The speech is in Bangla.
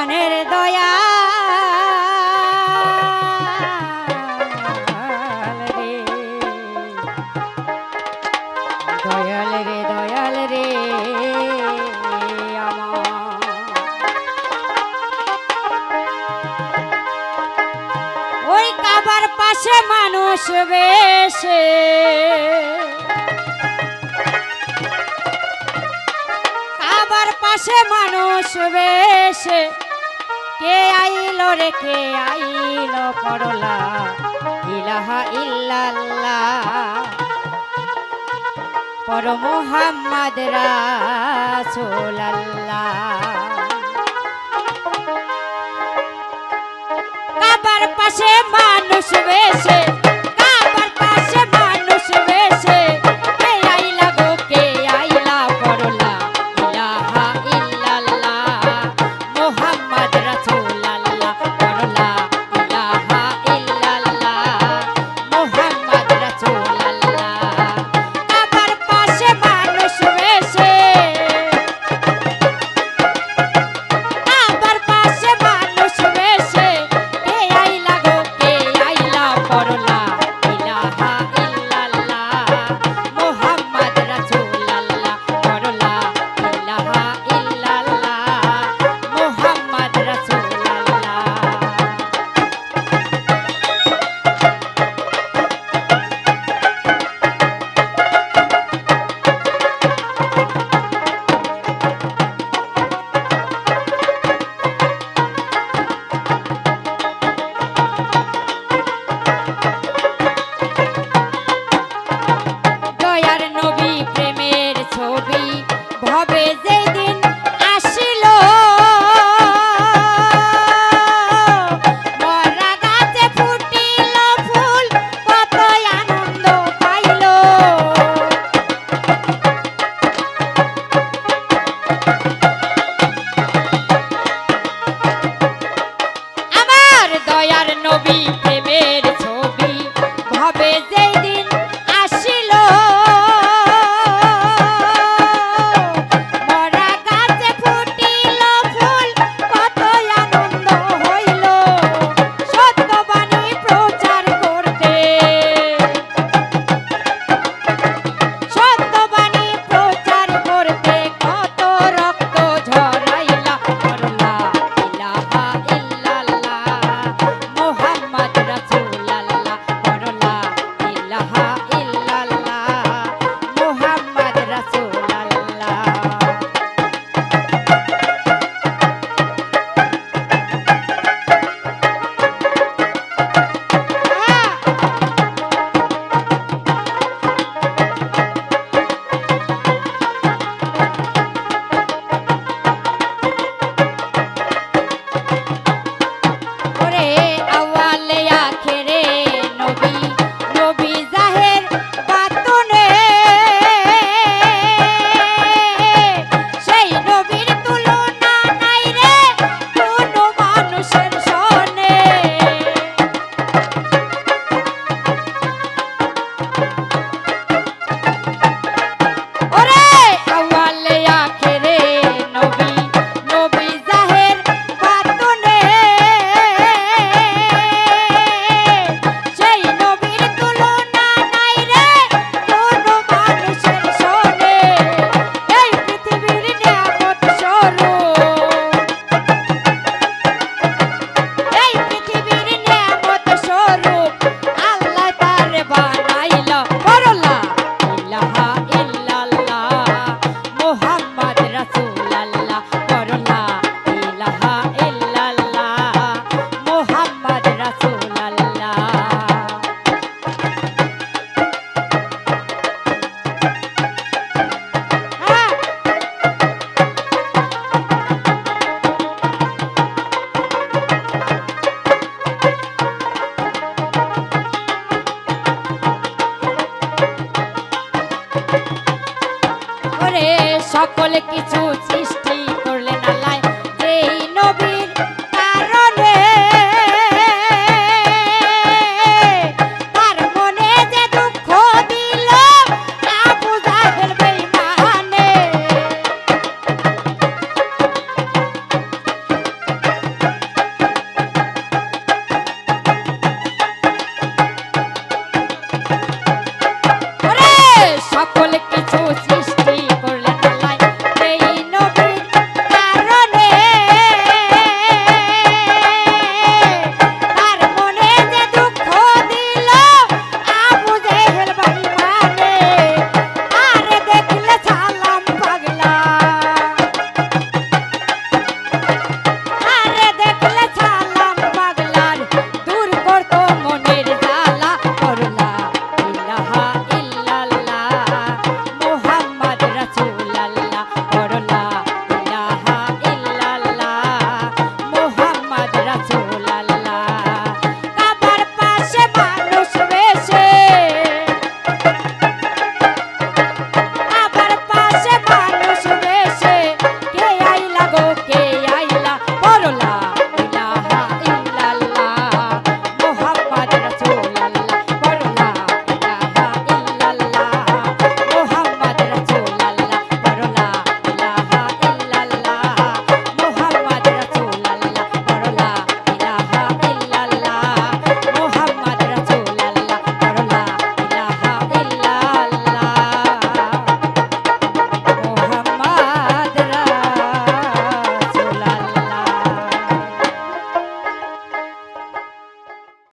প্রাণের দয়া। দয়াল দয়াল পাশে মানুষ বেশে। আবার পাশে মানুষ বেশে। কে আইলো রে, কে আইলো করলা? ইলাহা ইল্লাল্লাহ। পর মোহাম্মদ রাসূলুল্লাহ। কাবার পাশে মানুষ বেশে সকল কিছু